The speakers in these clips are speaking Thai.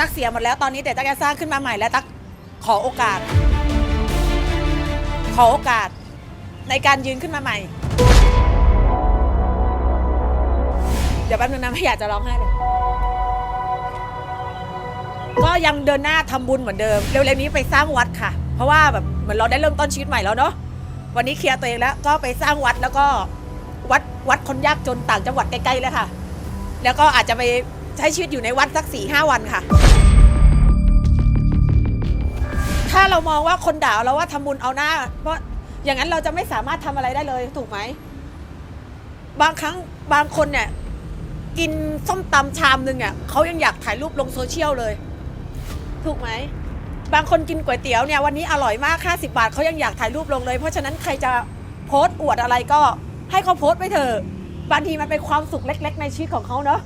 ตักเสียหมดแล้วตอนนี้แต่ตักจะสร้างขึ้นมาใหม่แล้วตักขอโอกาส ขอโอกาสในการยืนขึ้นมาใหม่ เดี๋ยวแป๊บนึงนะไม่อยากจะร้องไห้เลย ก็ยังเดินหน้าทำบุญเหมือนเดิม เร็วๆนี้ไปสร้างวัดค่ะ เพราะว่าแบบเหมือนเราได้เริ่มต้นชีวิตใหม่แล้วเนาะวันนี้เคลียร์ตัวเองแล้ว ก็ไปสร้างวัดแล้วก็วัดวัดคนยากจนต่างจังหวัดใกล้ๆเลยค่ะ แล้วก็อาจจะไป ใช้ชีวิตอยู่ในวัดสักสี่ห้าวันค่ะ ถ้าเรามองว่าคนด่าเราว่าทำบุญเอาหน้า เพราะอย่างนั้นเราจะไม่สามารถทำอะไรได้เลยถูกไหม บางครั้งบางคนเนี่ยกินส้มตำชามหนึ่งอะเขายังอยากถ่ายรูปลงโซเชียลเลย ถูกไหม บางคนกินก๋วยเตี๋ยวเนี่ยวันนี้อร่อยมาก 50 บาทเขายังอยากถ่ายรูปลงเลย เพราะฉะนั้นใครจะโพสต์อวดอะไรก็ให้เขาโพสต์ไปเถอะบางทีมันเป็นความสุขเล็ก ๆ ในชีวิตของเขาเนาะ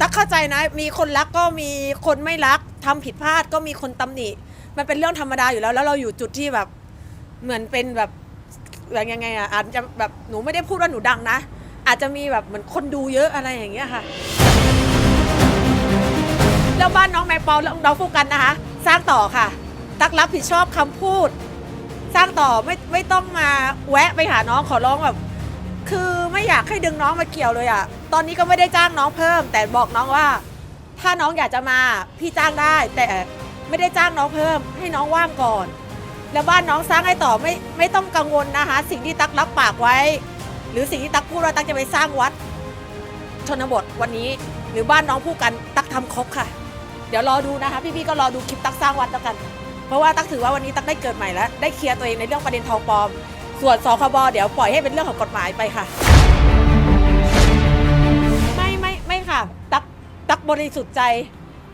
ตักเข้าใจนะ มีคนรักก็มีคนไม่รักทำผิดพลาดก็มีคนตำหนิ มันเป็นเรื่องธรรมดาอยู่แล้ว แล้วเราอยู่จุดที่แบบเหมือนเป็นแบบแบบยังไงอะอาจจะแบบหนูไม่ได้พูดว่าหนูดังนะ อาจจะมีแบบเหมือนคนดูเยอะอะไรอย่างเงี้ยค่ะ แล้วบ้านน้องแมงปอน้องฟูกันนะคะ สร้างต่อค่ะ ตักรับผิดชอบคำพูด สร้างต่อไม่ไม่ต้องมาแวะไปหาน้องขอร้องแบบ คือ ไม่อยากให้ดึงน้องมาเกี่ยวเลยอะ่ะ ตอนนี้ก็ไม่ได้จ้างน้องเพิ่ม แต่บอกน้องว่า ถ้าน้องอยากจะมาพี่จ้างได้ แต่ไม่ได้จ้างน้องเพิ่ม ให้น้องว่างก่อน แล้วบ้านน้องสร้างให้ต่อไม่ไม่ต้องกังวลนะคะ สิ่งที่ตักรับปากไว้ หรือสิ่งที่ตักพูดว่าตักจะไปสร้างวัด ชนบทวันนี้ หรือบ้านน้องพูดกันตักทำครบค่ะ เดี๋ยวรอดูนะคะ พี่ๆก็รอดูคลิปตักสร้างวัดแล้วกัน เพราะว่าตักถือว่าวันนี้ตักได้เกิดใหม่แล้วได้เคลียร์ตัวเองในเรื่องประเด็นทองปลอมส่วนสคบเดี๋ยวปล่อยให้เป็นเรื่องของกฎหมายไปค่ะ บริสุทธิ์ใจ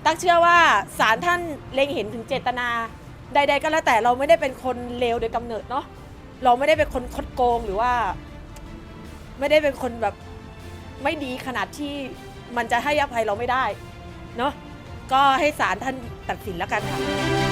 ตักเชื่อว่าศาลท่านเล็งเห็นถึงเจตนา ใด ๆ ก็แล้วแต่เราไม่ได้เป็นคนเลวโดยกำเนิดเนาะเราไม่ได้เป็นคนคดโกงหรือว่า ไม่ได้เป็นคนแบบไม่ดีขนาดที่มันจะให้อภัยเราไม่ได้เนาะก็ให้ศาลท่านตัดสินแล้วกันค่ะ